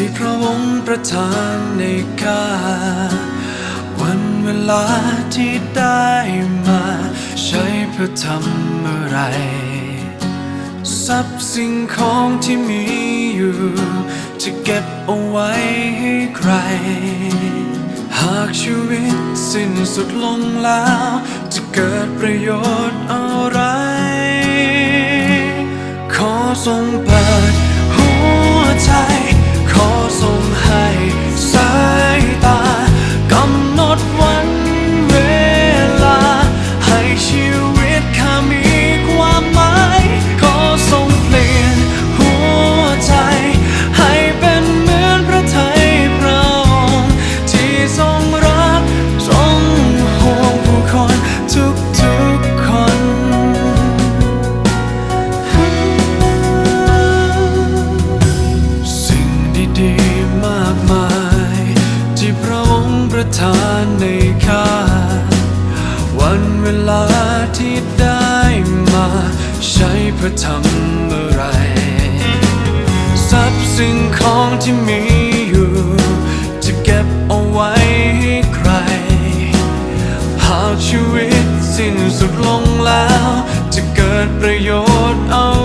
ที่พระองค์ประทานในค่าวันเวลาที่ได้มา ใช้เพื่อทำอะไร ทรัพย์สิ่งของที่มีอยู่ จะเก็บเอาไว้ให้ใคร หากชีวิตสิ้นสุดลงแล้ว จะเกิดประโยชน์อะไร ขอทรงเปิดหัวใจ ทานในข้าวันเวลาที่ได้มา ใช้เพื่อทำอะไร ทรัพย์สิ่งของที่มีอยู่ จะเก็บเอาไว้ให้ใคร หากชีวิตสิ้นสุดลงแล้ว จะเกิดประโยชน์เอา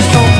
no.